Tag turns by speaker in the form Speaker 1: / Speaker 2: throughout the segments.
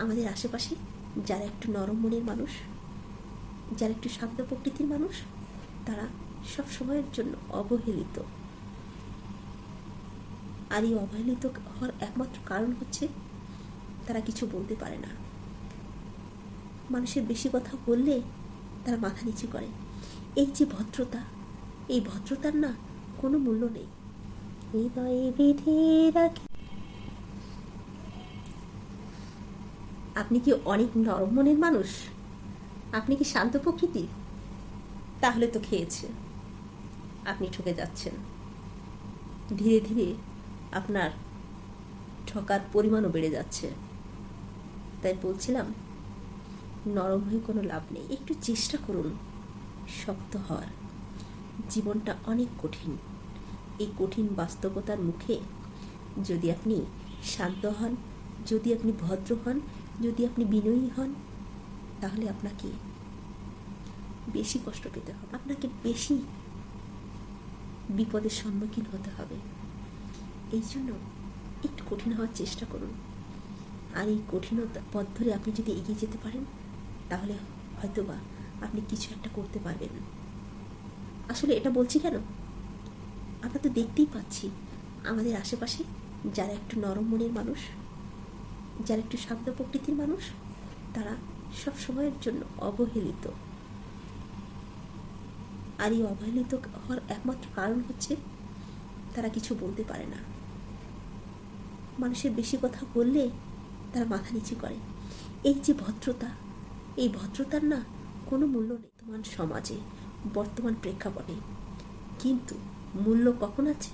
Speaker 1: আমাদের আশেপাশে, যারা একটু নরম মনের মানুষ, যারা একটু শান্ত প্রকৃতির মানুষ, তারা সব সময়ের জন্য অবহেলিত। আর এই অবহেলিত হওয়ার একমাত্র কারণ হচ্ছে, তারা কিছু বলতে পারে না। মানুষের বেশি কথা বললে তারা মাথা নিচু করে। এই যে ভদ্রতা, এই ভদ্রতার না কোনো মূল্য নেই। হৃদয়ে বেঁধে আপনি কি অনেক নরম মনের মানুষ? আপনি কি শান্ত প্রকৃতির তাহলে তো খেয়েছে। আপনি ঠকে যাচ্ছেন। ধীরে ধীরে আপনার ঠকার পরিমাণও বেড়ে যাচ্ছে। তাই বলছিলাম, নরম হয়ে কোনো লাভ নেই। একটু চেষ্টা করুন। শক্ত হওয়ার। জীবনটা অনেক কঠিন। এই কঠিন বাস্তবতার মুখে যদি আপনি শান্ত হন, যদি আপনি ভদ্র হন যদি আপনি বিনয়ী হন, তাহলে আপনাকে বেশি কষ্ট পেতে হবে। আপনাকে বেশি বিপদের সম্মুখীন হতে হবে। এই জন্য একটু কঠিন হওয়ার চেষ্টা করুন। আর এই কঠিনতা পথ ধরে আপনি যদি এগিয়ে যেতে পারেন, তাহলে হয়তোবা আপনি কিছু একটা করতে পারবেন। আসলে এটা বলছি কেন? আমরা তো দেখতেই পাচ্ছি আমাদের আশেপাশে যারা একটু নরম মনের মানুষ যারা একটু শান্ত প্রকৃতির মানুষ, তারা সব সময়ের জন্য অবহেলিত। আর এই অবহেলিত হওয়ার একমাত্র কারণ হচ্ছে, তারা কিছু বলতে পারে না। মানুষের বেশি কথা বললে তারা মাথা নিচু করে। এই যে ভদ্রতা, এই ভদ্রতার না কোনো মূল্য নেই বর্তমান সমাজে, বর্তমান প্রেক্ষাপটে। কিন্তু মূল্য কখন আছে?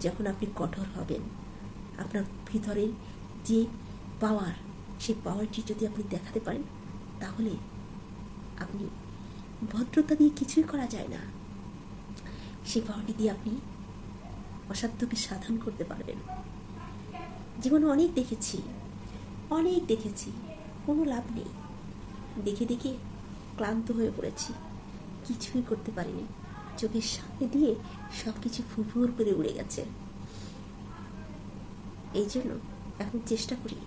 Speaker 1: যখন আপনি কঠোর হবেন। আপনার ভিতরের যে পাওয়ার, সেই পাওয়ারটি যদি আপনি দেখাতে পারেন, তাহলে আপনি ভদ্রতা দিয়ে কিছুই করা যায় না। সেই পাওয়ারটি দিয়ে আপনি অসাধ্যকে সাধন করতে পারবেন। জীবনে অনেক দেখেছি অনেক দেখেছি, কোনো লাভ নেই। দেখে দেখে ক্লান্ত হয়ে পড়েছি, কিছুই করতে পারিনি। চোখের সামনে দিয়ে সব কিছু ফুরফুর করে উড়ে গেছে। এই জন্য এখন চেষ্টা করি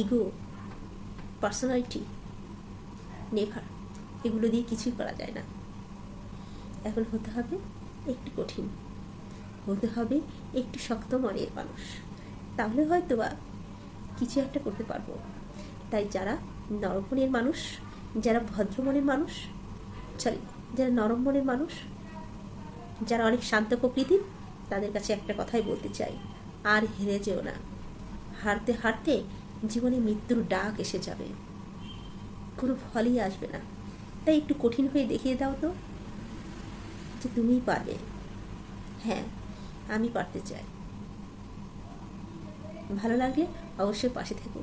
Speaker 1: ইগো পার্সোনালিটি নেভার, এগুলো দিয়ে কিছুই করা যায় না। এখন হতে হবে একটু কঠিন। হতে হবে একটু শক্ত মনের মানুষ। তাহলে হয়তো বা কিছু একটা করতে পারব। তাই যারা নরম মনের মানুষ, যারা ভদ্র মনের মানুষ সরি যারা নরম মনের মানুষ, যারা অনেক শান্ত প্রকৃতির, তাদের কাছে একটা কথাই বলতে চাই, আর হেরে যেও না। হারতে হারতে জীবনে মৃত্যুর ডাক এসে যাবে। কোনো ফলই আসবে না। তাই একটু কঠিন হয়ে দেখিয়ে দাও তো যে তুমিই পারবে। হ্যাঁ আমি পারতে চাই। ভালো লাগলে অবশ্যই পাশে থেকো।